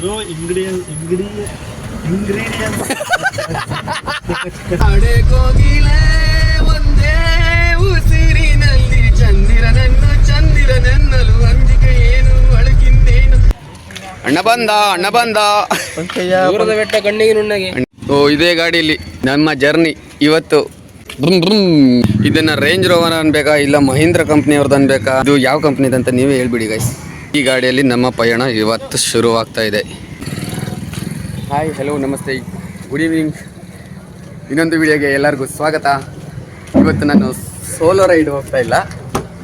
ಇರೋ ಇಂಗ್ರೀಡಿಯನ್ ಇಂಗ್ರೀಡಿಯನ್ ಇಂಗ್ರೀಡಿಯನ್ ಕೋಗಿಲೆ ಒಂದೇ ಉಸಿರಿನಲ್ಲಿ ಚಂದಿರನನ್ನು ಚಂದಿರನೆನ್ನಲು ಅಂಜಿಕೆ ಏನು ಅಳಕಿಂದೇನು ಅಣ್ಣ ಬಂದ ಅಣ್ಣ ಬಂದ. ದೂರದ ಬೆಟ್ಟ ಕಣ್ಣಿಗೆ ನುಣ್ಣಗೆ. ಓ ಇದೇ ಗಾಡಿಯಲ್ಲಿ ನಮ್ಮ ಜರ್ನಿ ಇವತ್ತು. ಇದನ್ನ ರೇಂಜ್ ರೋವರ್ ಅನ್ಬೇಕಾ ಇಲ್ಲ ಮಹೀಂದ್ರ ಕಂಪ್ನಿಯವ್ರದ್ದು ಅನ್ಬೇಕಾ? ಇದು ಯಾವ ಕಂಪ್ನಿದಂತ ನೀವೇ ಹೇಳ್ಬಿಡಿ ಗೈಸ್ ಈ ಗಾಡಿಯಲ್ಲಿ ನಮ್ಮ ಪಯಣ ಇವತ್ತು ಶುರುವಾಗ್ತಾ ಇದೆ. ಹಾಯ್ ಹಲೋ ನಮಸ್ತೆ. ಗುಡ್ ಈವ್ನಿಂಗ್ ಇನ್ನೊಂದು ವಿಡಿಯೋಗೆ ಎಲ್ಲರಿಗೂ ಸ್ವಾಗತ. ಇವತ್ತು ನಾನು ಸೋಲೋ ರೈಡ್ ಹೋಗ್ತಾ ಇಲ್ಲ.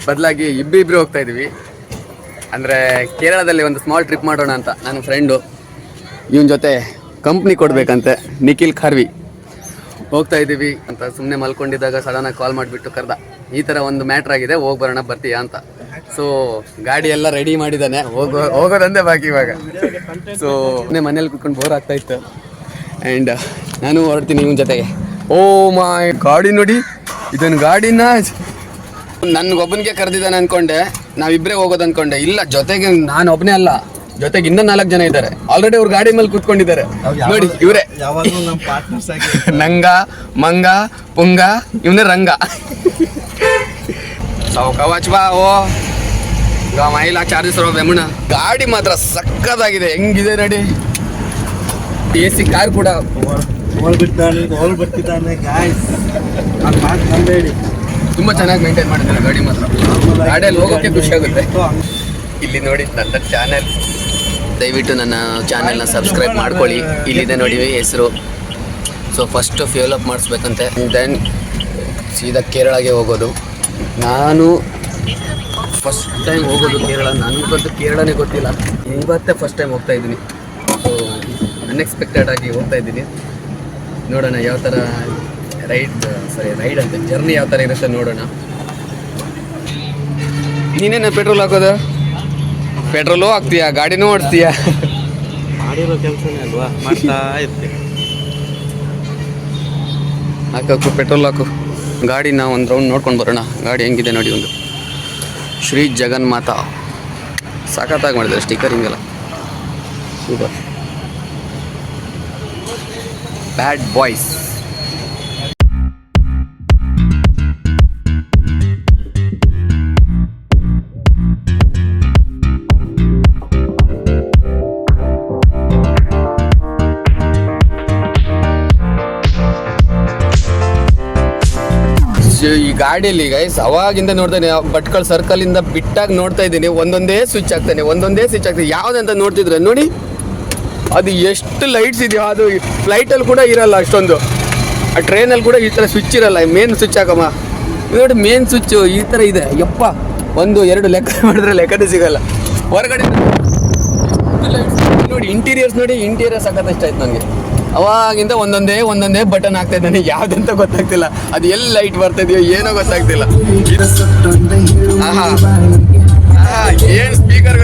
ಬದಲಾಗಿ ಇಬ್ಬಿಬ್ರು ಹೋಗ್ತಾ ಇದ್ದೀವಿ. ಅಂದರೆ ಕೇರಳದಲ್ಲಿ ಒಂದು ಸ್ಮಾಲ್ ಟ್ರಿಪ್ ಮಾಡೋಣ ಅಂತ ನನ್ನ ಫ್ರೆಂಡು ಇವನ ಜೊತೆ ಕಂಪ್ನಿ ಕೊಡಬೇಕಂತೆ, ನಿಖಿಲ್ ಖಾರ್ವಿ. ಹೋಗ್ತಾ ಇದ್ದೀವಿ ಅಂತ ಸುಮ್ಮನೆ ಮಲ್ಕೊಂಡಿದ್ದಾಗ ಸಡನ್ನಾಗಿ ಕಾಲ್ ಮಾಡಿಬಿಟ್ಟು ಕರೆದ. ಈ ಥರ ಒಂದು ಮ್ಯಾಟ್ರ್ ಆಗಿದೆ, ಹೋಗಿ ಬರೋಣ ಬರ್ತೀಯಾ ಅಂತ. ಸೊ ಗಾಡಿ ಎಲ್ಲ ರೆಡಿ ಮಾಡಿದ್ದಾನೆ. ಹೋಗೋ ಹೋಗೋದಂದೇ ಬಾಕಿ ಇವಾಗ. ಸೊ ಮನೇಲಿ ಕುತ್ಕೊಂಡು ಬೋರ್ ಆಗ್ತಾ ಇತ್ತು. ಆ್ಯಂಡ್ ನಾನು ಹೊರಡ್ತೀನಿ ನಿಮ್ಮ ಜೊತೆಗೆ. ಓ ಮೈ ಗಾಡಿ ನೋಡಿ. ಇದನ್ನು ಗಾಡಿನ ನನ್ಗೊಬ್ಬನಿಗೆ ಕರೆದಿದ್ದಾನೆ ಅಂದ್ಕೊಂಡೆ ನಾವಿಬ್ಬರೇ ಹೋಗೋದು ಅನ್ಕೊಂಡೆ. ಇಲ್ಲ ಜೊತೆಗೆ ನಾನು ಒಬ್ಬನೇ ಅಲ್ಲ. ಜೊತೆಗೆ ಇನ್ನೂ ನಾಲ್ಕು ಜನ ಇದ್ದಾರೆ. ಆಲ್ರೆಡಿ ಅವ್ರು ಗಾಡಿ ಮೇಲೆ ಕೂತ್ಕೊಂಡಿದ್ದಾರೆ. ನೋಡಿ ಇವರೇ. ನಂಗ ಮಂಗ ಪುಂಗ ಇವನೇ ರಂಗ. ಕವಾಚ್ ಬಾ ಓ. ಮೈಲ ಚಾರ್ಜಸ್ ರೋ ಬೆಮಣ ಗಾಡಿ ಮಾತ್ರ ಸಕ್ಕದಾಗಿದೆ. ಹೆಂಗಿದೆ ನೋಡಿ. ಎ ಸಿ ಕಾರ್ ಕೂಡ. ತುಂಬಾ ಚೆನ್ನಾಗಿ ಮೇಂಟೈನ್ ಮಾಡಿದ್ದಾರೆ ಗಾಡಿ ಮಾತ್ರ. ಗಾಡಿಯಲ್ಲಿ ಹೋಗೋಕೆ ಖುಷಿ ಆಗುತ್ತೆ. ಇಲ್ಲಿ ನೋಡಿ ನನ್ನ ಚಾನೆಲ್ ದಯವಿಟ್ಟು ನನ್ನ ಚಾನೆಲ್ನ ಸಬ್ಸ್ಕ್ರೈಬ್ ಮಾಡ್ಕೊಳ್ಳಿ. ಇಲ್ಲಿದೆ ನೋಡಿ ಹೆಸರು. ಸೊ ಫಸ್ಟು ಫ್ಯೂಲ್ ಅಪ್ ಮಾಡಿಸ್ಬೇಕಂತೆ. ದೆನ್ ಸೀದಾ ಕೇರಳಗೆ ಹೋಗೋದು. ನಾನು ಫಸ್ಟ್ ಟೈಮ್ ಹೋಗೋದು ಕೇರಳ ನನಗಂತೂ ಕೇರಳನೇ ಗೊತ್ತಿಲ್ಲ. ಇವತ್ತೇ ಫಸ್ಟ್ ಟೈಮ್ ಹೋಗ್ತಾ ಇದ್ದೀನಿ. ಸೊ ಅನ್ಎಕ್ಸ್ಪೆಕ್ಟೆಡ್ ಆಗಿ ಹೋಗ್ತಾ ಇದ್ದೀನಿ. ನೋಡೋಣ ಯಾವ ಥರ ರೈಡ್ ಸಾರಿ ರೈಡ್ ಅಂತ ಜರ್ನಿ ಯಾವ ಥರ ಇರುತ್ತೆ ನೋಡೋಣ. ನೀನೇನ ಪೆಟ್ರೋಲ್ ಹಾಕೋದು? ಪೆಟ್ರೋಲು ಹಾಕ್ತೀಯಾ? ಗಾಡಿನೂ ಓಡಿಸ್ತೀಯಾ? ಮಾಡಿರೋ ಕೆಲಸನೇ ಅಲ್ವಾ? ಮಾಡ್ತಾ ಇರ್ತೀನಿ. ಹಾಕು ಪೆಟ್ರೋಲ್ ಹಾಕು. ಗಾಡಿನ ಒಂದು ರೌಂಡ್ ನೋಡ್ಕೊಂಡು ಬರೋಣ. ಗಾಡಿ ಹೆಂಗಿದೆ ನೋಡಿ ಒಂದು. ಶ್ರೀ ಜಗನ್ಮಾತ. ಸಖತ್ತಾಗಿ ಮಾಡಿದ್ದಾರೆ ಸ್ಟಿಕರಿಂಗ್ ಎಲ್ಲ ಸೂಪರ್ ಬ್ಯಾಡ್ ಬಾಯ್ಸ್ ಈ ಗಾಡಿಯಲ್ಲಿ ಗೈಸ್ ಅವಾಗಿಂದ ನೋಡ್ತಾನೆ ಭಟ್ಕಳ ಸರ್ಕಲ್ ಇಂದ ಬಿಟ್ಟಾಗ ನೋಡ್ತಾ ಇದ್ದೀನಿ. ಒಂದೊಂದೇ ಸ್ವಿಚ್ ಆಗ್ತಾನೆ, ಒಂದೊಂದೇ ಸ್ವಿಚ್ ಆಗ್ತಾನೆ. ಯಾವ್ದಂತ ನೋಡ್ತಿದ್ರೆ, ನೋಡಿ. ಅದು ಎಷ್ಟು ಲೈಟ್ಸ್ ಇದೆಯೋ, ಅದು ಫ್ಲೈಟಲ್ಲಿ ಕೂಡ ಇರಲ್ಲ ಅಷ್ಟೊಂದು. ಆ ಟ್ರೈನಲ್ಲಿ ಕೂಡ ಈ ಥರ ಸ್ವಿಚ್ ಇರಲ್ಲ ಮೇನ್ ಸ್ವಿಚ್ ಹಾಕಮ್ಮ. ನೋಡಿ ಮೇನ್ ಸ್ವಿಚ್ ಈ ಥರ ಇದೆ. ಯಪ್ಪ, ಒಂದು, ಎರಡು ಲೆಕ್ಕ ಮಾಡಿದ್ರೆ ಲೆಕ್ಕನೇ ಸಿಗಲ್ಲ. ಹೊರಗಡೆ ನೋಡಿ ಇಂಟೀರಿಯರ್ಸ್ ನೋಡಿ ಇಂಟೀರಿಯರ್ಸ್ ಹಾಕೋದು ಇಷ್ಟ ಆಯ್ತು ನನಗೆ ಅವಾಗಿಂದ ಒಂದೊಂದೇ ಒಂದೊಂದೇ ಬಟನ್ ಆಗ್ತಾ ಇದ್ದಾನೆ. ಯಾವ್ದಂತ ಗೊತ್ತಾಗ್ತಿಲ್ಲ. ಅದು ಎಲ್ಲಿ ಲೈಟ್ ಬರ್ತಾ ಇದೆಯೋ ಏನೋ ಗೊತ್ತಾಗ್ತಿಲ್ಲ. ಏನ್ ಸ್ಪೀಕರ್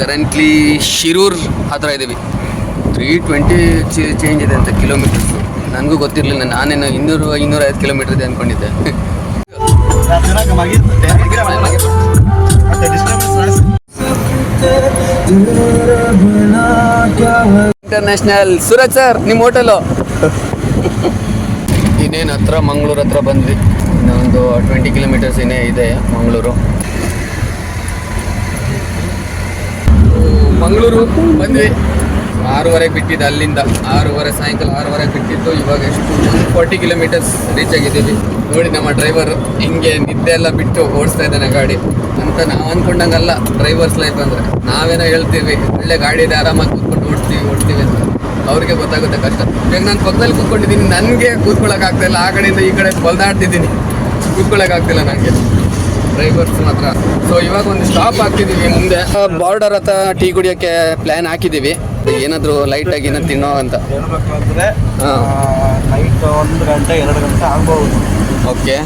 ಕರೆಂಟ್ಲಿ ಶಿರೂರ್ ಹತ್ರ ಇದ್ದೀವಿ. ತ್ರೀ ಟ್ವೆಂಟಿ ಚೇಂಜ್ ಇದೆ ಅಂತ ಕಿಲೋಮೀಟರ್ಸ್ ನನಗೂ ಗೊತ್ತಿರಲಿಲ್ಲ. ನಾನೇನು ಇನ್ನೂರು ಇನ್ನೂರ ಐದು ಕಿಲೋಮೀಟರ್ ಇದೆ ಅಂದ್ಕೊಂಡಿದ್ದೆ ಇಂಟರ್ನ್ಯಾಷನಲ್ ಸೂರಜ್ ಸರ್ ನಿಮ್ಮ ಹೋಟೆಲು ಇನ್ನೇನು ಹತ್ರ ಮಂಗಳೂರು ಹತ್ರ ಬಂದ್ವಿ. ಇನ್ನೊಂದು ಟ್ವೆಂಟಿ ಕಿಲೋಮೀಟರ್ಸ್ ಏನೇ ಇದೆ ಮಂಗಳೂರು. ಮಂಗಳೂರು ಬಂದ್ವಿ. ಆರೂವರೆಗೆ ಬಿಟ್ಟಿದ್ದು ಅಲ್ಲಿಂದ. ಆರೂವರೆ, ಸಾಯಂಕಾಲ ಆರೂವರೆಗೆ ಬಿಟ್ಟಿದ್ದು ಇವಾಗ ಎಷ್ಟು? ಫಾರ್ಟಿ ಕಿಲೋಮೀಟರ್ಸ್ ರೀಚ್ ಆಗಿದ್ದೀವಿ. ನೋಡಿ ನಮ್ಮ ಡ್ರೈವರ್ ಹಿಂಗೆ ನಿದ್ದೆ ಎಲ್ಲ ಬಿಟ್ಟು ಓಡಿಸ್ತಾ ಇದ್ದಾನೆ ಗಾಡಿ. ಅಂತ ನಾವು ಅಂದ್ಕೊಂಡಂಗಲ್ಲ ಡ್ರೈವರ್ಸ್ ಲೈಫ್ ಅಂದರೆ. ನಾವೇನೋ ಹೇಳ್ತೀವಿ, ಒಳ್ಳೆ ಗಾಡಿ ಇದೆ, ಆರಾಮಾಗಿ ಕೂತ್ಕೊಂಡು ಓಡ್ತೀವಿ ಓಡ್ತೀವಿ ಅಂತ. ಅವ್ರಿಗೆ ಗೊತ್ತಾಗುತ್ತೆ ಕಷ್ಟ. ಈಗ ನಾನು ಪಕ್ಕದಲ್ಲಿ ಕೂತ್ಕೊಂಡಿದ್ದೀನಿ, ನನಗೆ ಕೂತ್ಕೊಳ್ಳೋಕೆ ಆಗ್ತಾ ಇಲ್ಲ. ಆ ಕಡೆಯಿಂದ ಈ ಕಡೆ ಬಲ್ದಾಡ್ತಿದ್ದೀನಿ. ಕೂತ್ಕೊಳ್ಳೋಕೆ ಆಗ್ತಿಲ್ಲ ನನಗೆ ಡ್ರೈವರ್ಸ್ ಮಾತ್ರ. ಸೊ ಇವಾಗ ಒಂದು ಸ್ಟಾಪ್ ಹಾಕ್ತಿದ್ದೀವಿ ಮುಂದೆ. ಬಾರ್ಡರ್ ಹತ್ರ ಟೀ ಕುಡಿಯೋಕ್ಕೆ ಪ್ಲ್ಯಾನ್ ಹಾಕಿದ್ದೀವಿ ಏನಾದರೂ ಆಗಿ ಏನೋ ತಿನ್ನೋ ಅಂತ. ಹೇಳ್ಬೇಕು ಅಂದ್ರೆ ಹಾ. ನೈಟ್ ಒಂದು ಗಂಟೆ ಎರಡು ಗಂಟೆ ಆಗ್ಬೋದು. ಓಕೆ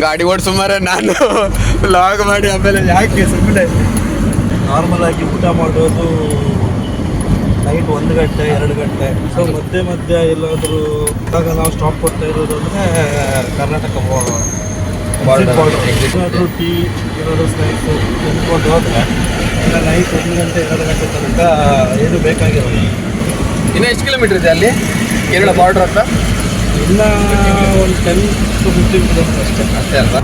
ಗಾಡಿ ಓಡಿಸು ಮಾರೆ ನಾನು ಲಾಗ್ ಮಾಡಿ ಆಮೇಲೆ ಯಾಕೆ ಸುಮ್ಮನೆ ನಾರ್ಮಲ್ ಆಗಿ ಊಟ ಮಾಡೋದು ನೈಟ್ ಒಂದು ಗಂಟೆ ಎರಡು ಗಂಟೆ. ಸೊ ಮಧ್ಯೆ ಮಧ್ಯೆ ಎಲ್ಲಾದರೂ ಇವಾಗ ನಾವು ಸ್ಟಾಪ್ ಕೊಡ್ತಾ ಇರೋದು ಅಂದರೆ ಕರ್ನಾಟಕ Border. ಏನಾದರೂ ಟೀ ಏನಾದರೂ ಸ್ನ್ಯಾಕ್ಸು ತಿನ್ಕೊಂಡು ಹೋದ್ರೆ ಇಲ್ಲ ನೈಟ್ ಒಂದು ಗಂಟೆ ಎರಡು ಗಂಟೆ ತನಕ ಏನು ಬೇಕಾಗಿರೋದು ಇನ್ನು ಎಷ್ಟು ಕಿಲೋಮೀಟರ್ ಇದೆ ಅಲ್ಲಿ? ಕೇರಳ ಬಾರ್ಡರ್ ಅಂತ ಇಲ್ಲ ಒಂದು ಟೆನ್ ಟು ಫಿಫ್ಟೀನ್ ಕಿಲೋಮೀಟರ್ ಅಷ್ಟೇ. ಅಷ್ಟೇ ಅಲ್ವಾ?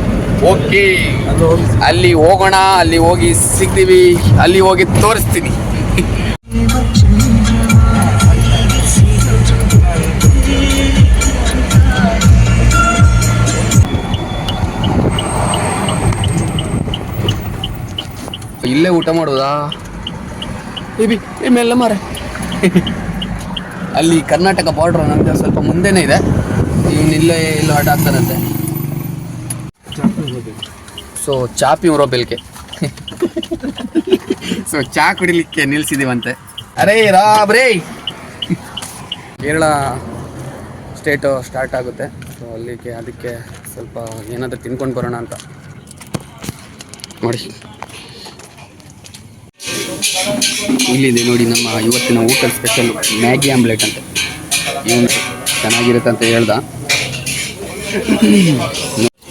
ಓಕೆ ಅಲ್ಲಿ ಅಲ್ಲಿ ಹೋಗೋಣ ಅಲ್ಲಿ ಹೋಗಿ ಸಿಗ್ತೀವಿ. ಅಲ್ಲಿ ಹೋಗಿ ತೋರಿಸ್ತೀನಿ. ಇಲ್ಲೇ ಊಟ ಮಾಡೋದಾ? ಇಬಿ ಇಮ್ಮೆಲ್ಲ ಮಾರ. ಅಲ್ಲಿ ಕರ್ನಾಟಕ ಬಾರ್ಡರ್ ನಮ್ದು ಸ್ವಲ್ಪ ಮುಂದೆನೇ ಇದೆ. ಇವನು ಇಲ್ಲೇ ಇಲ್ಲ ಆಟ ಆಗ್ತಾನಂತೆ ಸೊ ಚಾಪಿ ಪ್ಯೂರೋ ಬೆಲ್ಕೆ. ಸೊ ಚಾ ಕುಡಿಲಿಕ್ಕೆ ನಿಲ್ಸಿದೀವಂತೆ. ಅರೇ ರಾಬ್ರೇ ಕೇರಳ ಸ್ಟೇಟು ಸ್ಟಾರ್ಟ್ ಆಗುತ್ತೆ. ಸೊ ಅಲ್ಲಿಗೆ ಅದಕ್ಕೆ ಸ್ವಲ್ಪ ಏನಾದರೂ ತಿನ್ಕೊಂಡು ಬರೋಣ ಅಂತ. ನೋಡಿ ಇಲ್ಲಿದೆ ನೋಡಿ ನಮ್ಮ ಇವತ್ತಿನ ಊಟದ ಸ್ಪೆಷಲ್ ಮ್ಯಾಗಿ ಆಮ್ಲೆಟ್ ಅಂತ. ಏನು ಚೆನ್ನಾಗಿರುತ್ತೆ ಅಂತ ಹೇಳ್ದ.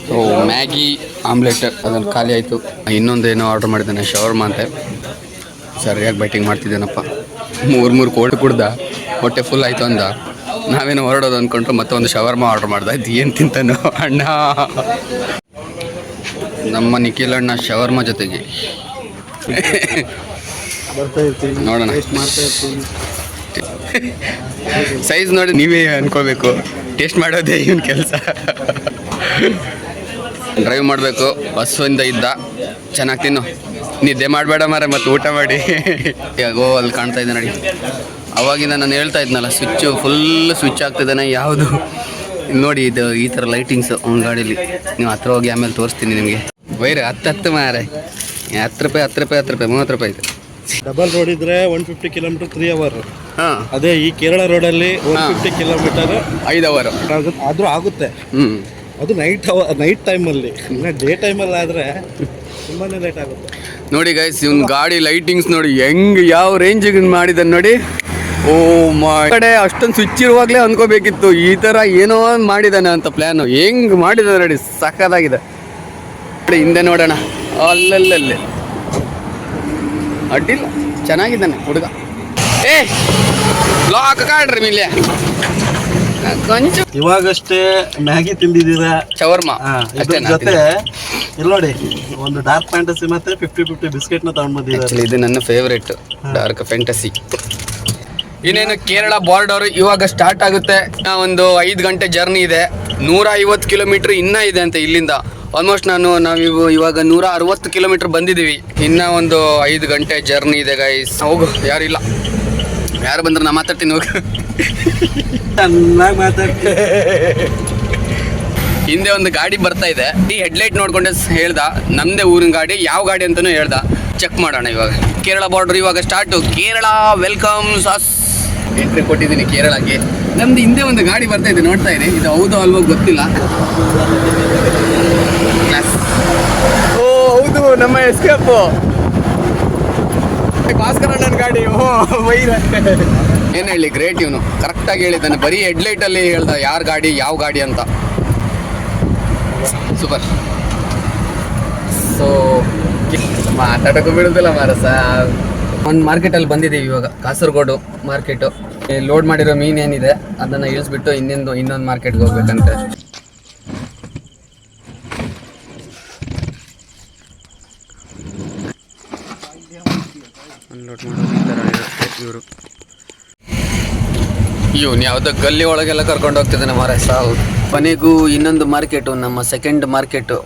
ಸೊ ಮ್ಯಾಗಿ ಆಮ್ಲೆಟ್ ಅದನ್ನು ಖಾಲಿ ಆಯಿತು. ಇನ್ನೊಂದು ಏನೋ ಆರ್ಡ್ರ್ ಮಾಡಿದ್ದಾನೆ, ಶವರ್ಮಾ ಅಂತೆ. ಸರಿಯಾಗಿ ಬೈಟಿಂಗ್ ಮಾಡ್ತಿದ್ದೇನಪ್ಪ. ಮೂರು ಮೂರು ಕೋಲ್ಡ್ ಕುಡ್ದ, ಹೊಟ್ಟೆ ಫುಲ್ ಆಯಿತು ಅಂದ. ನಾವೇನು ಹೊರಡೋದು ಅಂದ್ಕೊಂಡ್ರು ಮತ್ತೆ ಒಂದು ಶವರ್ಮಾ ಆರ್ಡ್ರ್ ಮಾಡ್ದೆ. ಇದು ಏನು ತಿಂತಾನೋ, ಅಣ್ಣ. ನಮ್ಮ ನಿಖಿಲ್ ಅಣ್ಣ ಶವರ್ಮಾ ಜೊತೆಗೆ. ಬರ್ತಾ ಇರ್ತೀನಿ. ನೋಡೋಣ. ಟೇಸ್ಟ್ ಮಾಡ್ತಾ ಇರ್ತೀನಿ. ಸೈಜ್ ನೋಡಿ ನೀವೇ ಅನ್ಕೋಬೇಕು. ಟೇಸ್ಟ್ ಮಾಡೋದೇ ಇವನ್ ಕೆಲಸ. ಡ್ರೈವ್ ಮಾಡಬೇಕು. ಬಸ್ಸಿಂದ ಇದ್ದ. ಚೆನ್ನಾಗಿ ತಿನ್ನು. ನಿದ್ದೆ ಮಾಡಬೇಡ ಮಾರೆ ಮತ್ತೆ ಊಟ ಮಾಡಿ. ಗೋ ಅಲ್ಲಿ ಕಾಣ್ತಾ ಇದ್ದೆ ನೋಡಿ. ಅವಾಗಿಂದ ನಾನು ಹೇಳ್ತಾ ಇದ್ನಲ್ಲ ಸ್ವಿಚ್ಚು ಫುಲ್ ಸ್ವಿಚ್ ಆಗ್ತಿದ್ದಾನೆ ಯಾವುದು? ನೋಡಿ ಇದು ಈ ಥರ ಲೈಟಿಂಗ್ಸ್ ಅವ್ನ ಗಾಡೀಲಿ. ನೀವು ಹತ್ರ ಹೋಗಿ ಆಮೇಲೆ ತೋರಿಸ್ತೀನಿ ನಿಮಗೆ. ವೈರ್ ಹತ್ತು ಹತ್ತು ಮಾರೆ ಹತ್ತು ರೂಪಾಯಿ ಹತ್ತು ರೂಪಾಯಿ ಹತ್ತು ರೂಪಾಯಿ ಮೂವತ್ತು ರೂಪಾಯಿ ಇದೆ. ಡಬಲ್ ರೋಡ್ ಇದ್ರೆ one fifty kilometre three hour ಹಾಂ. ಅದೇ ಈ ಕೇರಳ ರೋಡಲ್ಲಿ ಒನ್. ಫಿಫ್ಟಿ ಕಿಲೋಮೀಟರ್ ಐದು ಅವರ್ ಆದ್ರೂ ಆಗುತ್ತೆ. ಅದು ನೈಟ್ ನೈಟ್ ಟೈಮಲ್ಲಿ ಇನ್ನು ಡೇ ಟೈಮಲ್ಲಿ ಆದರೆ ತುಂಬಾನೇ ಲೇಟ್ ಆಗುತ್ತೆ. ನೋಡಿ ಗೈಸ್ ಇವ್ನ ಗಾಡಿ ಲೈಟಿಂಗ್ಸ್ ನೋಡಿ ಹೆಂಗ್ ಯಾವ ರೇಂಜಿಗೆ ಮಾಡಿದ ನೋಡಿ. ಓ ಕಡೆ ಅಷ್ಟೊಂದು ಸ್ವಿಚ್ ಇರುವಾಗಲೇ ಅನ್ಕೋಬೇಕಿತ್ತು. ಈ ಥರ ಏನೋ ಮಾಡಿದಾನೆ ಅಂತ ಪ್ಲ್ಯಾನು ಹೆಂಗ್ ಮಾಡಿದ ನೋಡಿ ಸಕ್ಕದಾಗಿದೆ ಹಿಂದೆ ನೋಡೋಣ. ಅಲ್ಲಲ್ಲಲ್ಲೇ. ಅಡ್ಡಿಲ್ಲ. ಚೆನ್ನಾಗಿದ್ದಾನೆ ಹುಡುಗ. ಏ ಲಾಕ್ ಕಾಡ್ರಿ ಮಿಲ್ಯ ಇವಾಗಷ್ಟೇ ಮ್ಯಾಗಿ ತಿಂದಿದ್ದೀರಾ? ಚವರ್ಮ. ಇದ್ರ ಜೊತೆ ಇಲ್ಲಿ ನೋಡಿ ಒಂದು ಡಾರ್ಕ್ ಫ್ಯಾಂಟಸಿ ಮತ್ತೆ ಫಿಫ್ಟಿ ಫಿಫ್ಟಿ ಬಿಸ್ಕೆಟ್ನ ತಗೊಂಡ್ ಬಂದಿದ್ದಾರೆ. ಇದು ನನ್ನ ಫೇವ್ರೆಟ್ ಡಾರ್ಕ್ ಫ್ಯಾಂಟಸಿ ಇನ್ನೇನು ಕೇರಳ ಬಾರ್ಡರ್ ಇವಾಗ ಸ್ಟಾರ್ಟ್ ಆಗುತ್ತೆ. ಒಂದು ಐದು ಗಂಟೆ ಜರ್ನಿ ಇದೆ. ನೂರ ಐವತ್ತು ಕಿಲೋಮೀಟರ್ ಇನ್ನೂ ಇದೆ ಅಂತ ಇಲ್ಲಿಂದ. ಆಲ್ಮೋಸ್ಟ್ ನಾನು ನಾವು ಇವಾಗ ನೂರ ಅರವತ್ತು ಕಿಲೋಮೀಟರ್ ಬಂದಿದ್ದೀವಿ. ಇನ್ನ ಒಂದು ಐದು ಗಂಟೆ ಜರ್ನಿ ಇದೆ ಗೈಸ್ ಹೋಗು ಇಲ್ಲ. ಯಾರು ಬಂದ್ರೆ ನಾ ಮಾತಾಡ್ತೀನಿ ಹೋಗು. ಚೆನ್ನಾಗಿ ಮಾತಾಡ್ತೀನಿ ಹಿಂದೆ ಒಂದು ಗಾಡಿ ಬರ್ತಾ ಇದೆ. ಈ ಹೆಡ್ಲೈಟ್ ನೋಡ್ಕೊಂಡೆ ಹೇಳ್ದ ನಮ್ದೇ ಊರಿನ ಗಾಡಿ ಯಾವ ಗಾಡಿ ಅಂತಾನೂ ಹೇಳ್ದ. ಚೆಕ್ ಮಾಡೋಣ ಇವಾಗ. ಕೇರಳ ಬಾರ್ಡರ್ ಇವಾಗ ಸ್ಟಾರ್ಟು ಕೇರಳ ವೆಲ್ಕಮ್ ಸಾಸ್. ಎಂಟ್ರಿ ಕೊಟ್ಟಿದ್ದೀನಿ ಕೇರಳಕ್ಕೆ. ನಮ್ದು ಹಿಂದೆ ಒಂದು ಗಾಡಿ ಬರ್ತಾ ಇದೆ ನೋಡ್ತಾ ಇದೆ ಇದು ಹೌದು ಅಲ್ವೋ ಗೊತ್ತಿಲ್ಲ. ನಮ್ಮ ಎಸ್ಕೇಪು ಭಾಸ್ಕರ ನನ್ನ ಗಾಡಿ ವೈರ. ಏನು ಹೇಳಿ ಗ್ರೇಟ್ ಇವನು. ಕರೆಕ್ಟಾಗಿ ಹೇಳಿದ್ದಾನೆ. ಬರೀ ಅಲ್ಲಿ ಹೇಳ್ದ, ಯಾರ ಗಾಡಿ, ಯಾವ ಗಾಡಿ ಅಂತ. ಸೂಪರ್ ಸೊ ಮಾತಾಡೋಕ್ಕೂ ಬಿಡುದಿಲ್ಲ ಮಾರಸ. ಒಂದು ಮಾರ್ಕೆಟಲ್ಲಿ ಬಂದಿದ್ದೀವಿ ಇವಾಗ. ಕಾಸರಗೋಡು ಮಾರ್ಕೆಟು ಲೋಡ್ ಮಾಡಿರೋ ಮೀನು ಏನಿದೆ, ಅದನ್ನು ಇಳಿಸ್ಬಿಟ್ಟು ಇನ್ನೊಂದು ಇನ್ನೊಂದು ಮಾರ್ಕೆಟ್ಗೆ ಹೋಗ್ಬೇಕಂತೆ. ಅನ್ಲೋಡ್ ಮಾಡೋದು ಈ ಥರ ಇರುತ್ತೆ ಇವರು. ಇವನು ಯಾವುದೋ ಗಲ್ಲಿ ಒಳಗೆಲ್ಲ ಕರ್ಕೊಂಡು ಹೋಗ್ತಿದ್ದಾನೆ ಮಾರ ಸಾವು. ಕೊನೆಗೂ ಇನ್ನೊಂದು ಮಾರ್ಕೆಟು ನಮ್ಮ ಸೆಕೆಂಡ್ ಮಾರ್ಕೆಟು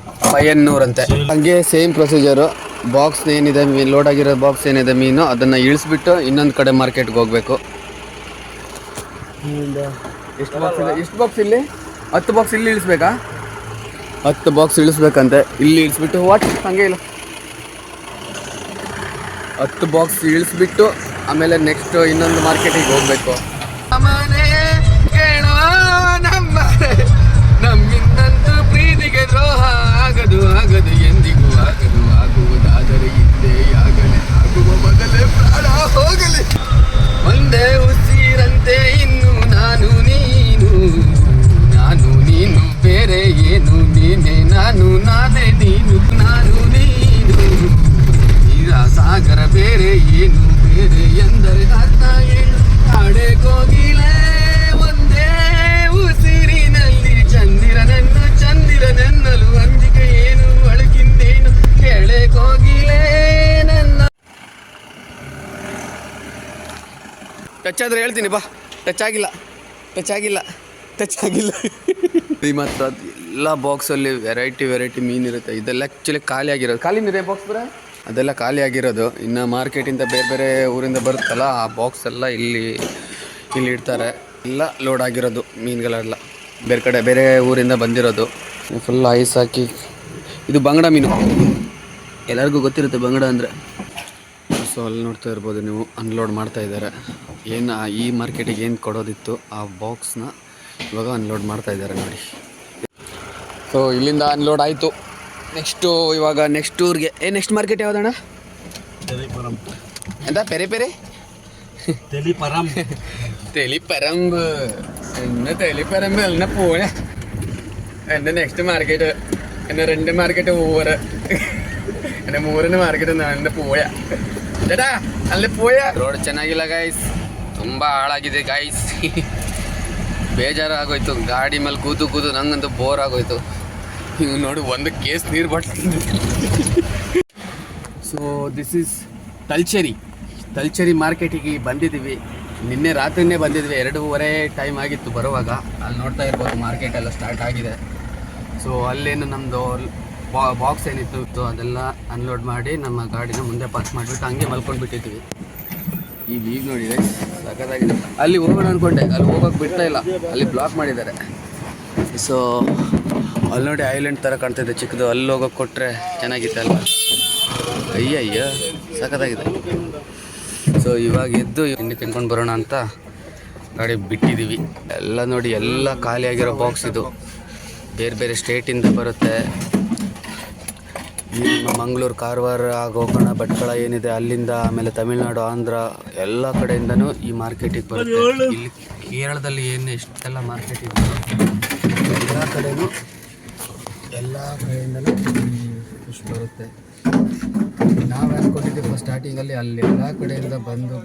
ಅಂತೆ. ಹಂಗೆ ಸೇಮ್ ಪ್ರೊಸೀಜರು ಬಾಕ್ಸ್ ಏನಿದೆ ಮೀನು ಲೋಡ್ ಆಗಿರೋ ಬಾಕ್ಸ್ ಏನಿದೆ ಮೀನು ಅದನ್ನು ಇಳಿಸ್ಬಿಟ್ಟು ಇನ್ನೊಂದು ಕಡೆ ಮಾರ್ಕೆಟ್ಗೆ ಹೋಗಬೇಕು. ಎಷ್ಟು ಬಾಕ್ಸ್ ಇದೆ? ಎಷ್ಟು ಬಾಕ್ಸ್ ಇಲ್ಲಿ? ಹತ್ತು ಬಾಕ್ಸ್ ಇಲ್ಲಿ ಇಳಿಸ್ಬೇಕಾ? ಹತ್ತು ಬಾಕ್ಸ್ ಇಳಿಸ್ಬೇಕಂತೆ. ಇಲ್ಲಿ ಇಳಿಸ್ಬಿಟ್ಟು ವಾಟ್ ಹಂಗೆ ಇಲ್ಲ ಹತ್ತು ಬಾಕ್ಸ್ ಇಳಿಸ್ಬಿಟ್ಟು ಆಮೇಲೆ ನೆಕ್ಸ್ಟ್ ಇನ್ನೊಂದು ಮಾರ್ಕೆಟಿಗೆ ಹೋಗ್ಬೇಕು. ಟಚ್ ಆದರೆ ಹೇಳ್ತೀನಿ, ಬಾ. ಟಚ್ ಆಗಿಲ್ಲ. ಟಚ್ ಆಗಿಲ್ಲ. ಟಚ್ ಆಗಿಲ್ಲ. ಈ ಮಾತ್ರ ಎಲ್ಲ ಬಾಕ್ಸಲ್ಲಿ ವೆರೈಟಿ ವೆರೈಟಿ ಮೀನಿರುತ್ತೆ ಇದೆಲ್ಲ ಆ್ಯಕ್ಚುಲಿ ಖಾಲಿ ಆಗಿರೋದು. ಖಾಲಿ ನೀರೇ ಬಾಕ್ಸ್ ಬರ ಅದೆಲ್ಲ ಖಾಲಿ ಆಗಿರೋದು. ಇನ್ನು ಮಾರ್ಕೆಟಿಂದ ಬೇರೆ ಬೇರೆ ಊರಿಂದ ಬರುತ್ತಲ್ಲ, ಆ ಬಾಕ್ಸ್ ಎಲ್ಲ ಇಲ್ಲಿ ಇಲ್ಲಿ ಇಡ್ತಾರೆ. ಎಲ್ಲ ಲೋಡ್ ಆಗಿರೋದು ಮೀನುಗಳೆಲ್ಲ. ಬೇರೆ ಕಡೆ, ಬೇರೆ ಊರಿಂದ ಬಂದಿರೋದು. ಫುಲ್ ಐಸ್ ಹಾಕಿ. ಇದು ಬಂಗಡ ಮೀನು. ಎಲ್ಲರಿಗೂ ಗೊತ್ತಿರುತ್ತೆ ಬಂಗಡ ಅಂದರೆ. ಸೊ ಅಲ್ಲಿ ನೋಡ್ತಾ ಇರ್ಬೋದು ನೀವು ಅನ್ಲೋಡ್ ಮಾಡ್ತಾ ಇದ್ದಾರೆ ಏನು ಆ- ಈ ಮಾರ್ಕೆಟಿಗೆ ಏನು ಕೊಡೋದಿತ್ತು ಆ ಬಾಕ್ಸ್ನ ಇವಾಗ ಅನ್ಲೋಡ್ ಮಾಡ್ತಾ ಇದ್ದಾರೆ ನೋಡಿ ಸೊ ಇಲ್ಲಿಂದ ಅನ್ಲೋಡ್ ಆಯಿತು ನೆಕ್ಸ್ಟು ಇವಾಗ ನೆಕ್ಸ್ಟ್ ಊರಿಗೆ ಏ ನೆಕ್ಸ್ಟ್ ಮಾರ್ಕೆಟ್ ಯಾವುದಣ್ಣ ತೆಲಿಪರಂ ಎಂತ ಪೆರೆ ಪೆರೆ ತೆಲಿಪರಂ തെളിപ്പറമ്പ് എന്നെ തെളിപ്പറമ്പ് എന്നെ പോണെ എന്റെ നെക്സ്റ്റ് മാർക്കറ്റ് എന്നെ രണ്ട് മാർക്കറ്റ് മൂവറ് എന്നെ ಮೂರನೇ ಮಾರ್ಕೆಟ್ ನಾನು ಪೋಯ ಅಲ್ಲಿ ಪೋಯ. ರೋಡ್ ಚೆನ್ನಾಗಿಲ್ಲ ಗಾಯ್ಸ್ ತುಂಬಾ ಹಾಳಾಗಿದೆ ಗಾಯ್ಸ್ ಬೇಜಾರು ಆಗೋಯ್ತು ಗಾಡಿ ಮೇಲೆ ಕೂತು ಕೂತು ನಂಗಂತೂ ಬೋರ್ ಆಗೋಯ್ತು ನೀವು ನೋಡಿ ಒಂದು ಕೇಸ್ ನೀರು ಬಟ್ಟೆ so this is Tellicherry Tellicherry ಮಾರ್ಕೆಟಿಗೆ ಬಂದಿದ್ದೀವಿ. ನಿನ್ನೆ ರಾತ್ರಿನೇ ಬಂದಿದ್ವಿ. ಎರಡೂವರೆ ಟೈಮ್ ಆಗಿತ್ತು ಬರುವಾಗ. ಅಲ್ಲಿ ನೋಡ್ತಾ ಇರ್ಬೋದು ಮಾರ್ಕೆಟೆಲ್ಲ ಸ್ಟಾರ್ಟ್ ಆಗಿದೆ. ಸೊ ಅಲ್ಲೇನು ನಮ್ಮದು ಬಾಕ್ಸ್ ಏನಿತ್ತು ಇತ್ತು ಅದೆಲ್ಲ ಅನ್ಲೋಡ್ ಮಾಡಿ ನಮ್ಮ ಗಾಡಿನ ಮುಂದೆ ಪಾಸ್ ಮಾಡಿಬಿಟ್ಟು ಹಂಗೆ ಮಲ್ಕೊಂಡು ಬಿಟ್ಟಿದ್ವಿ. ಈ ಈಗ ನೋಡಿದೆ ಸಖತ್ತಾಗಿದೆ. ಅಲ್ಲಿ ಹೋಗೋಣ ಅಂದ್ಕೊಂಡೆ ಅಲ್ಲಿ ಹೋಗೋಕೆ ಬಿಡ್ತಾ ಇಲ್ಲ. ಅಲ್ಲಿ ಬ್ಲಾಕ್ ಮಾಡಿದ್ದಾರೆ. ಸೊ ಅಲ್ಲಿ ನೋಡಿ ಐಲ್ಯಾಂಡ್ ಥರ ಕಾಣ್ತಿದೆ ಚಿಕ್ಕದು. ಅಲ್ಲಿ ಹೋಗೋಕೆ ಕೊಟ್ಟರೆ ಚೆನ್ನಾಗಿತ್ತಲ್ಲ ಅಯ್ಯ ಅಯ್ಯ ಸಖತ್ತಾಗಿದೆ. ಸೊ ಇವಾಗ ಎದ್ದು ತಿಂಡಿ ತಿನ್ಕೊಂಡು ಬರೋಣ ಅಂತ ಗಾಡಿ ಬಿಟ್ಟಿದ್ದೀವಿ ಎಲ್ಲ ನೋಡಿ, ಎಲ್ಲ ಖಾಲಿಯಾಗಿರೋ ಬಾಕ್ಸ್ ಇದು. ಬೇರೆ ಬೇರೆ ಸ್ಟೇಟಿಂದ ಬರುತ್ತೆ. ಮಂಗಳೂರು, ಕಾರವಾರ ಗೋಕರ್ಣ ಭಟ್ಕಳ ಏನಿದೆ, ಅಲ್ಲಿಂದ ಆಮೇಲೆ ತಮಿಳುನಾಡು, ಆಂಧ್ರ, ಎಲ್ಲ ಕಡೆಯಿಂದನೂ ಈ ಮಾರ್ಕೆಟಿಗೆ ಬರುತ್ತೆ. ಇಲ್ಲಿ ಕೇರಳದಲ್ಲಿ ಏನು ಎಷ್ಟೆಲ್ಲ ಮಾರ್ಕೆಟ್ ಇದೆ ಎಲ್ಲ ಕಡೆಯೂ ಎಲ್ಲ ಕಡೆಯಿಂದಲೂ ಬರುತ್ತೆ. ನಾವು ಅನ್ಕೊಂಡಿದ್ದೀವಿ ಸ್ಟಾರ್ಟಿಂಗಲ್ಲಿ ಅಲ್ಲಿ ಎಲ್ಲ ಕಡೆಯಿಂದ ಬಂದು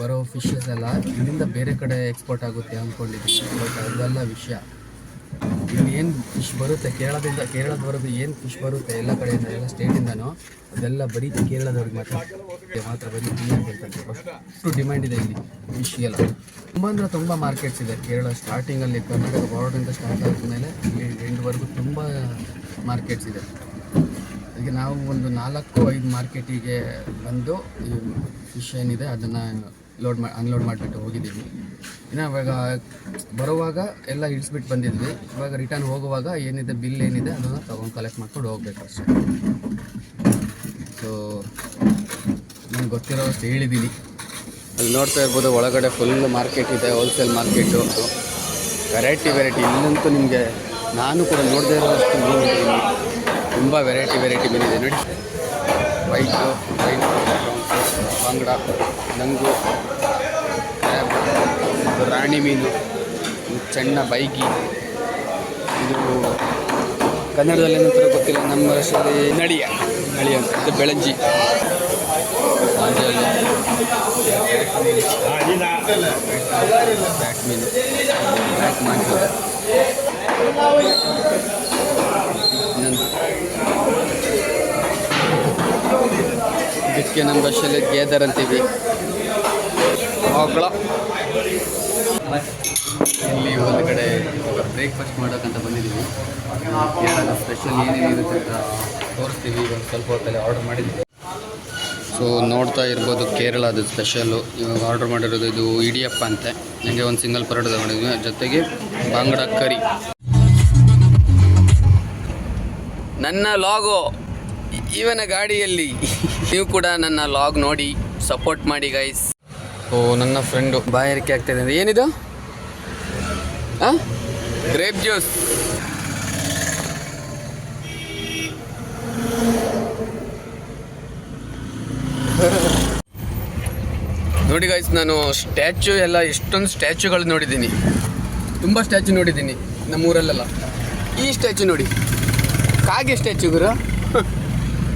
ಬರೋ ಫಿಶಸ್ ಎಲ್ಲ ಇಲ್ಲಿಂದ ಬೇರೆ ಕಡೆ ಎಕ್ಸ್ಪೋರ್ಟ್ ಆಗುತ್ತೆ ಅಂದ್ಕೊಂಡಿದ್ದೀವಿ ಬಟ್ ಅದೆಲ್ಲ ವಿಷಯ. ಏನು ಫಿಶ್ ಬರುತ್ತೆ? ಕೇರಳದಿಂದ ಕೇರಳದವರೆಗೂ ಏನು ಫಿಶ್ ಬರುತ್ತೆ? ಎಲ್ಲ ಕಡೆಯಿಂದ, ಎಲ್ಲ ಸ್ಟೇಟಿಂದನೂ ಅದೆಲ್ಲ ಬರೀ ಕೇರಳದವ್ರಿಗೆ ಮಾತ್ರ ಮಾತ್ರ ಬರೀ ಅಂತ ಹೇಳ್ತಾರೆ ಅಷ್ಟು ಡಿಮ್ಯಾಂಡ್ ಇದೆ ಇಲ್ಲಿ ಫಿಶ್ಗೆಲ್ಲ ತುಂಬ ಅಂದರೆ ತುಂಬ ಮಾರ್ಕೆಟ್ಸ್ ಇದೆ. ಕೇರಳ ಸ್ಟಾರ್ಟಿಂಗಲ್ಲಿ ಕರ್ನಾಟಕ ಬಾರ್ಡರಿಂದ ಸ್ಟಾರ್ಟ್ ಆದಮೇಲೆ ಇಲ್ಲಿ ಎಂಡ್ವರೆಗೂ ತುಂಬ ಮಾರ್ಕೆಟ್ಸ್ ಇದೆ. ಈಗ ನಾವು ಒಂದು ನಾಲ್ಕು ಐದು ಮಾರ್ಕೆಟಿಗೆ ಬಂದು ಈ ಫಿಶ್ ಏನಿದೆ, ಅದನ್ನು ಲೋಡ್ ಮಾ ಅನ್ಲೋಡ್ ಮಾಡಿಬಿಟ್ಟು ಹೋಗಿದ್ದೀವಿ. ಇನ್ನು ಇವಾಗ ಬರುವಾಗ ಎಲ್ಲ ಇಳಿಸ್ಬಿಟ್ಟು ಬಂದಿದ್ವಿ. ಇವಾಗ ರಿಟರ್ನ್ ಹೋಗುವಾಗ ಏನಿದೆ ಬಿಲ್ ಏನಿದೆ ಅದನ್ನು ತೊಗೊಂಡು ಕಲೆಕ್ಟ್ ಮಾಡ್ಕೊಂಡು ಹೋಗ್ಬೇಕು ಅಷ್ಟೇ. ಸೊ ನನಗೆ ಗೊತ್ತಿರೋಷ್ಟು ಹೇಳಿದ್ದೀನಿ ಅಲ್ಲಿ ನೋಡ್ತಾ ಇರ್ಬೋದು ಒಳಗಡೆ ಫುಲ್ ಮಾರ್ಕೆಟ್ ಇದೆ ಹೋಲ್ಸೇಲ್ ಮಾರ್ಕೆಟು ವೆರೈಟಿ ವೆರೈಟಿ ಇಲ್ಲಂತೂ ನಿಮಗೆ ನಾನು ಕೂಡ ನೋಡದೇ ಇರೋಷ್ಟು ತುಂಬ ವೆರೈಟಿ ವೆರೈಟಿ ಮೀನಿದೆ ನೋಡಿ. ವೈಟು ವೈಟ್ ಬಂಗಡ ನಂಗು ರಾಣಿ ಮೀನು ಸಣ್ಣ ಬೈಗಿ ಇದು ಕನ್ನಡದಲ್ಲಿ ಏನಂತ ಗೊತ್ತಿಲ್ಲ, ನಮ್ಮ ಭಾಷೆಯಲ್ಲಿ ನಳಿಯ ನಳಿಯ ಅಂತ, ಇದು ಬೆಳಂಜಿ. ಬ್ಯಾಟ್ ಮೀನು ಬ್ಯಾಟ್ ಮಾಡ್ತಾರೆ ಇದಕ್ಕೆ ನಮ್ಮ ಭಾಷೆಯಲ್ಲಿ ಗೇದರ್ ಅಂತೀವಿ. ಮಕ್ಕಳ ಇಲ್ಲಿ ಒಂದು ಕಡೆ ಬ್ರೇಕ್ಫಾಸ್ಟ್ ಮಾಡೋಕ್ಕಂತ ಬಂದಿದ್ದೀವಿ ಕೇರಳದ ಸ್ಪೆಷಲ್ ಏನೇನು ಇರುತ್ತೆ ಅಂತ ತೋರಿಸ್ತೀವಿ. ಒಂದು ಸ್ವಲ್ಪ ಹೊತ್ತಲ್ಲಿ ಆರ್ಡರ್ ಮಾಡಿದ್ದೀವಿ ಸೊ ನೋಡ್ತಾ ಇರ್ಬೋದು ಕೇರಳದ ಸ್ಪೆಷಲ್ಲು ಇವಾಗ ಆರ್ಡರ್ ಮಾಡಿರೋದು ಇದು ಇಡಿಯಪ್ಪ ಅಂತೆ. ನನಗೆ ಒಂದು ಸಿಂಗಲ್ ಪರೋಟ ತಗೊಂಡಿದ್ವಿ. ಜೊತೆಗೆ ಬಾಂಗಡ ಕರಿ. ನನ್ನ ಲಾಗೋ ಇವನ ಗಾಡಿಯಲ್ಲಿ ನೀವು ಕೂಡ ನನ್ನ ಲಾಗ್ ನೋಡಿ ಸಪೋರ್ಟ್ ಮಾಡಿ ಗೈಸ್ ಓ, ನನ್ನ ಫ್ರೆಂಡು ಬಾಯಾರಿಕೆ ಆಗ್ತಾಯಿದೆ ಇದೆ ಏನಿದು? ಹಾಂ ಗ್ರೇಪ್ ಜ್ಯೂಸ್ ನೋಡಿ ಗೈಸ್ ನಾನು ಸ್ಟ್ಯಾಚು ಎಲ್ಲ, ಎಷ್ಟೊಂದು ಸ್ಟ್ಯಾಚ್ಯೂಗಳು ನೋಡಿದ್ದೀನಿ. ತುಂಬ ಸ್ಟ್ಯಾಚು ನೋಡಿದ್ದೀನಿ ನಮ್ಮೂರಲ್ಲೆಲ್ಲ. ಈ ಸ್ಟ್ಯಾಚು ನೋಡಿ. ಕಾಗೆ ಸ್ಟ್ಯಾಚು ಗುರು.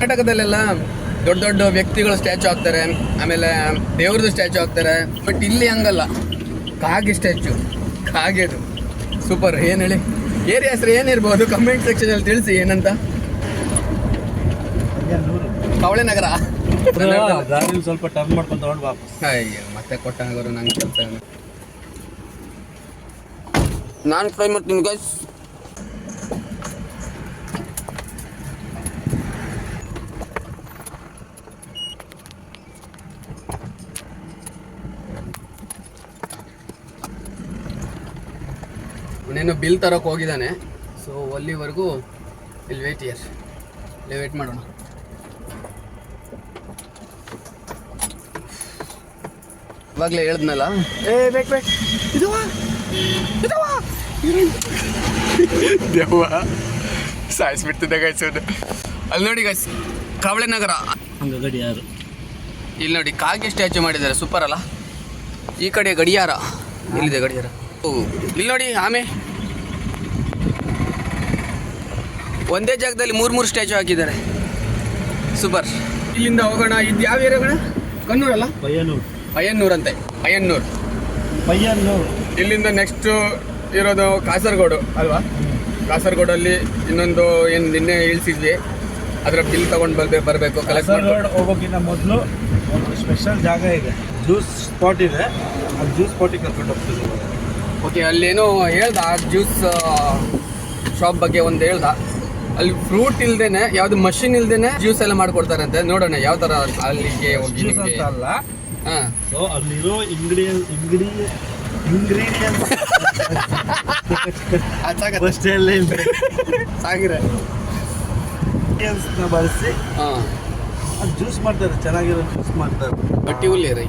ಕರ್ನಾಟಕದಲ್ಲೆಲ್ಲ ದೊಡ್ಡ ದೊಡ್ಡ ವ್ಯಕ್ತಿಗಳು ಸ್ಟ್ಯಾಚು ಹಾಕ್ತಾರೆ. ಆಮೇಲೆ ದೇವ್ರದ್ದು ಸ್ಟ್ಯಾಚು ಹಾಕ್ತಾರೆ. ಬಟ್ ಇಲ್ಲಿ ಹಂಗಲ್ಲ. ಕಾಗೆ ಸ್ಟ್ಯಾಚು. ಕಾಗೆದು. ಸೂಪರ್. ಏನು ಹೇಳಿ? ಏರಿಯಾ ಹೆಸರು ಏನಿರ್ಬೋದು? ಕಮೆಂಟ್ ಸೆಕ್ಷನಲ್ಲಿ ತಿಳಿಸಿ. ಏನಂತ? ಕವಳೆ ನಗರ ಸ್ವಲ್ಪ ಟರ್ನ್ ಮಾಡ್ಕೊಂಡು ತಗೊಂಡು ವಾಪಸ್. ಅಯ್ಯೋ ಮತ್ತೆ ಕೊಟ್ಟಾಗೋರು ನಂಗೆ ಕೆಲಸ ನಾನು ಟ್ರೈ ಮಾಡ್ತೀನಿ ಗೈಸ್ ಅವನೇನು ಬಿಲ್ ತರೋಕೆ ಹೋಗಿದ್ದಾನೆ. ಸೊ ಅಲ್ಲಿವರೆಗೂ ಇಲ್ಲಿ ವೇಟ್ ಇಯರ್ ಇಲ್ಲಿ ವೇಟ್ ಮಾಡೋಣ. ಇವಾಗಲೇ ಹೇಳ್ದ್ನಲ್ಲ? ಏ ಬೇಕು ಬೇಕು ಇದುವಾ? ಇದುವಾ? ದೇವ ಸಾಯಿಸ್ಬಿಡ್ತಿದ್ದೆ ಗೈಸ್ ಅಲ್ಲಿ ನೋಡಿ ಗೈಸ್ ಕಾವಳೆ ನಗರ. ಹಂಗ ಗಡಿಯಾರ ಇಲ್ಲಿ ನೋಡಿ ಕಾಗೆ ಸ್ಟ್ಯಾಚು ಮಾಡಿದ್ದಾರೆ ಸೂಪರ್ ಅಲ್ಲ. ಈ ಕಡೆ ಗಡಿಯಾರ. ಇಲ್ಲಿದೆ ಗಡಿಯಾರ. ಓ ಇಲ್ಲಿ ನೋಡಿ ಆಮೆ. ಒಂದೇ ಜಾಗದಲ್ಲಿ ಮೂರು ಮೂರು ಸ್ಟ್ಯಾಚು ಹಾಕಿದ್ದಾರೆ. ಸೂಪರ್. ಇಲ್ಲಿಂದ ಹೋಗೋಣ ಇದು ಯಾವ ಏರಿಯಾಗಣ ಕಣ್ಣೂರಲ್ಲ? ಪಯ್ಯನೂರು. ಅಯ್ಯನ್ನೂರ್ ಅಂತೆ ಅಯ್ಯನ್ನೂರ್ ಪಯ್ಯನ್ನೂರು. ಇಲ್ಲಿಂದ ನೆಕ್ಸ್ಟ್ ಇರೋದು ಕಾಸರಗೋಡು ಅಲ್ವಾ? ಕಾಸರಗೋಡಲ್ಲಿ ಇನ್ನೊಂದು ಏನು ನಿನ್ನೆ ಇಳಿಸಿದ್ವಿ. ಅದರ ಬಿಲ್ ತಗೊಂಡು ಬರ್ಬೇಕು ಬರಬೇಕು ಕಾಸರಗೋಡು ಹೋಗೋಕ್ಕಿಂತ ಮೊದಲು ಒಂದು ಸ್ಪೆಷಲ್ ಜಾಗ ಇದೆ. ಜ್ಯೂಸ್ ಸ್ಪಾಟ್ ಇದೆ. ಆ ಜ್ಯೂಸ್ ಸ್ಪಾಟಿಗೆ ಕರ್ಕೊಂಡು ಹೋಗ್ತಿದ್ದೀವಿ ಓಕೆ ಅಲ್ಲೇನೋ ಹೇಳ್ದ ಜ್ಯೂಸ್ ಶಾಪ್ ಬಗ್ಗೆ ಒಂದು ಹೇಳ್ದ. ಅಲ್ಲಿ ಫ್ರೂಟ್ ಇಲ್ದೇನೆ ಯಾವ್ದು ಮಷಿನ್ ಇಲ್ದೇನೆ ಜ್ಯೂಸ್ ಎಲ್ಲ ಮಾಡ್ಕೊಡ್ತಾರಂತೆ. ನೋಡೋಣ ಯಾವ ತರ ಅಲ್ಲಿಗೆ ಹೋಗಿ ಜ್ಯೂಸ್ ನಿಮ್ಗೆ. ಅಂತ ಅಲ್ಲ. ಹಾ. ಸೊ ಅಲ್ಲಿರೋ ಇಂಗ್ರೀಡಿಯನ್ ಇಂಗ್ರೀ ಇಂಗ್ರೀಡಿಯನ್ಸ್ ಫಸ್ಟ್ ಎಲ್ಲ ಸಾಗಿರೆ. ಇಂಗ್ರೀಡಿಯನ್ಸ್ನ ಬಳಸಿ ಹಾ. ಜ್ಯೂಸ್ ಮಾಡ್ತಾರೆ ಚೆನ್ನಾಗಿರೋ ಜ್ಯೂಸ್ ಮಾಡ್ತಾರೆ. ಬಟ್ಟಿ ಹುಲ್ಲಿ ರೀ.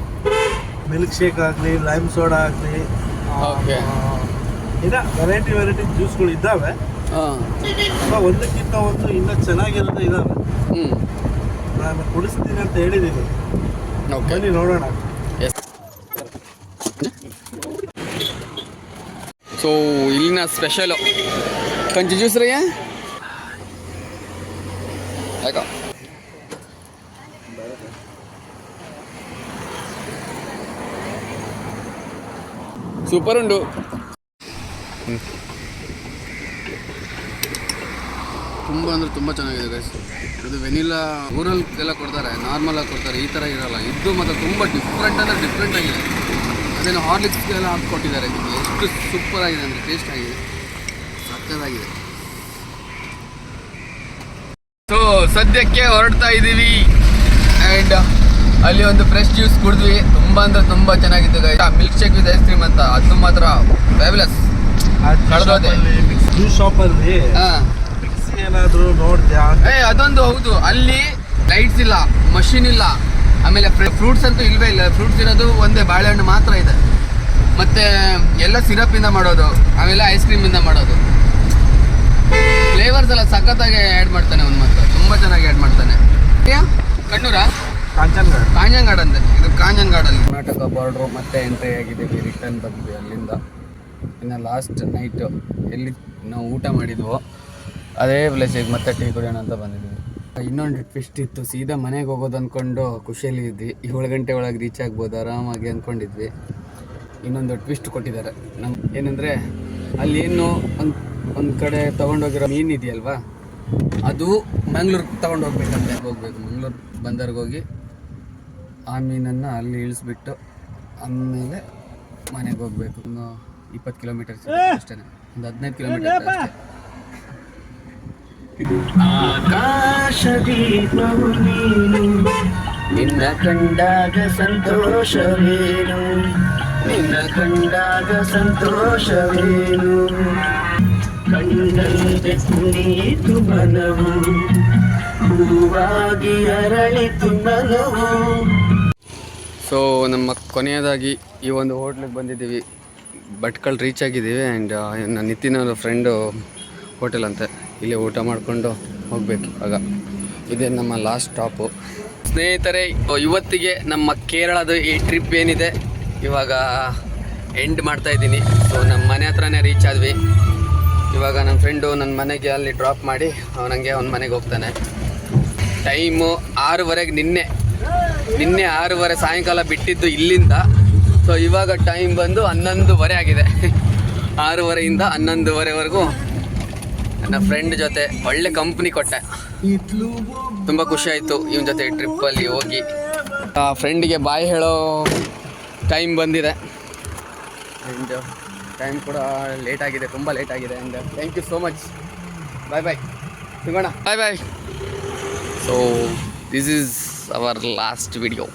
ಮಿಲ್ಕ್ ಶೇಕ್ ಆಗಲಿ ಲೈಮ್ ಸೋಡಾ ಆಗಲಿ Okay. ಇನ್ನ ವೆರೈಟಿ ವೆರೈಟಿ ಜ್ಯೂಸ್ಗಳು ಇದ್ದಾವೆ. ಒಂದಕ್ಕಿಂತ ಒಂದು ಇನ್ನೂ ಚೆನ್ನಾಗಿರೋದು ಇದಾವೆ ಹ್ಮ್. ನಾನು ಕೊಡಿಸ್ತೀನಿ ಅಂತ ಹೇಳಿದ್ದೀನಿ. ನಾವು ಕೇಳಿ ನೋಡೋಣ. ಎಸ್ ಸೊ ಇಲ್ಲಿನ ಸ್ಪೆಷಲು ಕಂಚಿ ಜ್ಯೂಸ್ ರೀ ಯಾಕ ಸೂಪರ್ ಉಂಡು. ತುಂಬ ಅಂದರೆ ತುಂಬ ಚೆನ್ನಾಗಿದೆ ಗೈಸ್ ಇದು ವೆನಿಲಾ ಊರಲ್ಲಿ ಎಲ್ಲ ಕೊಡ್ತಾರೆ ನಾರ್ಮಲ್ ಆಗಿ ಕೊಡ್ತಾರೆ ಈ ಥರ ಇರಲ್ಲ. ಇದು ಮಾತ್ರ ತುಂಬ ಡಿಫ್ರೆಂಟ್ ಅಂದರೆ ಡಿಫ್ರೆಂಟ್ ಆಗಿದೆ. ಅದೇನು ಹಾರ್ಲಿಕ್ಸ್ಗೆಲ್ಲ ಹಾಕಿ ಕೊಟ್ಟಿದ್ದಾರೆ. ಎಷ್ಟು ಸೂಪರ್ ಆಗಿದೆ ಅಂದರೆ ಟೇಸ್ಟ್ ಆಗಿದೆ. ಸಕ್ಕದಾಗಿದೆ ಸೊ ಸದ್ಯಕ್ಕೆ ಹೊರಡ್ತಾ ಇದ್ದೀವಿ ಆ್ಯಂಡ್ ಅಲ್ಲಿ ಒಂದು ಫ್ರೆಶ್ ಜ್ಯೂಸ್ ಕುಡಿದ್ವಿ. ತುಂಬ ಅಂದರೆ ತುಂಬ ಚೆನ್ನಾಗಿತ್ತು milk shake with ice cream ಅಂತ ಅದು ಮಾತ್ರ ಫ್ಯಾಬ್ಲಸ್ ಕಳೆದೋದೆ. ಜ್ಯೂಸ್ ಶಾಪಲ್ಲಿ ಹಾಂ. ಏನಾದರೂ ನೋಡಿದ್ಯಾ ಏ ಅದೊಂದು ಹೌದು. ಅಲ್ಲಿ ಲೈಟ್ಸ್ ಇಲ್ಲ ಮಷಿನ್ ಇಲ್ಲ. ಆಮೇಲೆ ಫ್ರೂಟ್ಸ್ ಅಂತೂ ಇಲ್ವೇ ಇಲ್ಲ. ಫ್ರೂಟ್ಸ್ ಇರೋದು ಒಂದೇ ಬಾಳೆಹಣ್ಣು ಮಾತ್ರ ಇದೆ. ಮತ್ತೆ ಎಲ್ಲ ಸಿರಪ್ ಇಂದ ಮಾಡೋದು ಆಮೇಲೆ ಐಸ್ ಕ್ರೀಮ್ ಇಂದ ಮಾಡೋದು. ಫ್ಲೇವರ್ಸ್ ಎಲ್ಲ ಸಖತ್ತಾಗಿ ಆ್ಯಡ್ ಮಾಡ್ತಾನೆ ಅವ್ನು ಮಾತ್ರ. ತುಂಬಾ ಚೆನ್ನಾಗಿ ಆ್ಯಡ್ ಮಾಡ್ತಾನೆ? ಕಣ್ಣೂರ? ಕಾಂಜನ್ ಕಾಂಜಂಗಾಡ್ ಅಂತೆ ಇದು ಗಾರ್ಡನ್ ಕರ್ನಾಟಕ ಬಾರ್ಡ್ರು ಮತ್ತೆ ಎಂಟ್ರಿ ಆಗಿದ್ದೀವಿ ರಿಟರ್ನ್ ಬಂದ್ವಿ ಅಲ್ಲಿಂದ. ಇನ್ನು ಲಾಸ್ಟ್ ನೈಟು ಎಲ್ಲಿ ನಾವು ಊಟ ಮಾಡಿದ್ವೋ. ಅದೇ ಪ್ಲೇಸಿಗೆ ಮತ್ತೆ ಟೀ ಕುಡಿಯೋಣ ಅಂತ ಬಂದಿದ್ವಿ ಇನ್ನೊಂದು ಟ್ವಿಸ್ಟ್ ಇತ್ತು ಸೀದಾ ಮನೆಗೆ ಹೋಗೋದು ಅಂದ್ಕೊಂಡು ಖುಷಿಯಲ್ಲಿ ಇದ್ವಿ. ಏಳು ಗಂಟೆ ಒಳಗೆ ರೀಚ್ ಆಗ್ಬೋದು ಆರಾಮಾಗಿ ಅಂದ್ಕೊಂಡಿದ್ವಿ ಇನ್ನೊಂದು ಟ್ವಿಸ್ಟ್ ಕೊಟ್ಟಿದ್ದಾರೆ. ನಮ್ಮ ಏನಂದರೆ ಅಲ್ಲಿ ಏನು ಒಂದು ಒಂದು ಕಡೆ ತೊಗೊಂಡೋಗಿರೋ ಮೀನು ಇದೆಯಲ್ವಾ? ಅದು ಮಂಗ್ಳೂರ್ಗೆ ತೊಗೊಂಡು ಹೋಗ್ಬೇಕಂತೆ. ಹೋಗ್ಬೇಕು. ಮಂಗ್ಳೂರು ಬಂದರ್ಗೆ ಹೋಗಿ ಆ ಮೀನನ್ನು ಅಲ್ಲಿ ಇಳಿಸ್ಬಿಟ್ಟು ಆಮೇಲೆ ಮನೆಗೆ ಹೋಗ್ಬೇಕು. ಒಂದು ಇಪ್ಪತ್ತು ಕಿಲೋಮೀಟರ್ ಅಷ್ಟೇ ಒಂದು ಹದಿನೈದು ಕಿಲೋಮೀಟರ್ ಅಷ್ಟೇ ಆಕಾಶದೀಪವು ನೀನು, ನಿನ್ನ ಕಂಡಾಗ ಸಂತೋಷವೇನು? ನಿನ್ನ ಕಂಡಾಗ ಸಂತೋಷವೇನು? ಕಂಡಂತೆ ಕುಣಿಯಿತು ಮನವು, ಹೂವಾಗಿ ಅರಳಿತು ಮನವು. ಸೊ ನಮ್ಮ ಕೊನೆಯದಾಗಿ ಈ ಒಂದು ಹೋಟ್ಲಿಗೆ ಬಂದಿದ್ದೀವಿ. ಭಟ್ಕಲ್ ರೀಚ್ ಆಗಿದ್ದೀವಿ ಆ್ಯಂಡ್ ನನ್ನ ನಿತಿನ್ ಅವರ ಫ್ರೆಂಡು ಹೋಟೆಲ್ ಅಂತೆ. ಇಲ್ಲೇ ಊಟ ಮಾಡಿಕೊಂಡು ಹೋಗಬೇಕು. ಆಗ ಇದೇ ನಮ್ಮ ಲಾಸ್ಟ್ ಸ್ಟಾಪು ಸ್ನೇಹಿತರೆ ಇವತ್ತಿಗೆ ನಮ್ಮ ಕೇರಳದ ಈ ಟ್ರಿಪ್ ಏನಿದೆ, ಇವಾಗ ಎಂಡ್ ಮಾಡ್ತಾ ಇದ್ದೀನಿ. ಸೊ ನಮ್ಮ ಮನೆ ಹತ್ರನೇ ರೀಚ್ ಆದ್ವಿ. ಇವಾಗ ನನ್ನ ಫ್ರೆಂಡು ನನ್ನ ಮನೆಗೆ ಅಲ್ಲಿ ಡ್ರಾಪ್ ಮಾಡಿ, ಅವನಂಗೆ ಅವನ ಮನೆಗೆ ಹೋಗ್ತಾನೆ. ಟೈಮು ಆರೂವರೆಗೆ ನಿನ್ನೆ ನಿನ್ನೆ ಆರೂವರೆ ಸಾಯಂಕಾಲ ಬಿಟ್ಟಿದ್ದು ಇಲ್ಲಿಂದ. ಸೊ ಇವಾಗ ಟೈಮ್ ಬಂದು ಹನ್ನೊಂದುವರೆ ಆಗಿದೆ. ಆರೂವರೆಯಿಂದ ಹನ್ನೊಂದುವರೆವರೆಗೂ ನನ್ನ ಫ್ರೆಂಡ್ ಜೊತೆ ಒಳ್ಳೆ ಕಂಪ್ನಿ ಕೊಟ್ಟೆ. ತುಂಬ ಖುಷಿ ಆಯಿತು ಇವನ ಜೊತೆ ಟ್ರಿಪ್ಪಲ್ಲಿ ಹೋಗಿ. ಫ್ರೆಂಡಿಗೆ ಬಾಯ್ ಹೇಳೋ ಟೈಮ್ ಬಂದಿದೆ. ಆ್ಯಂಡ್ ಟೈಮ್ ಕೂಡ ಲೇಟ್ ಆಗಿದೆ ತುಂಬ ಲೇಟ್ ಆಗಿದೆ. And thank you so much bye bye ಸಿಗೋಣ. Bye bye so this is our last video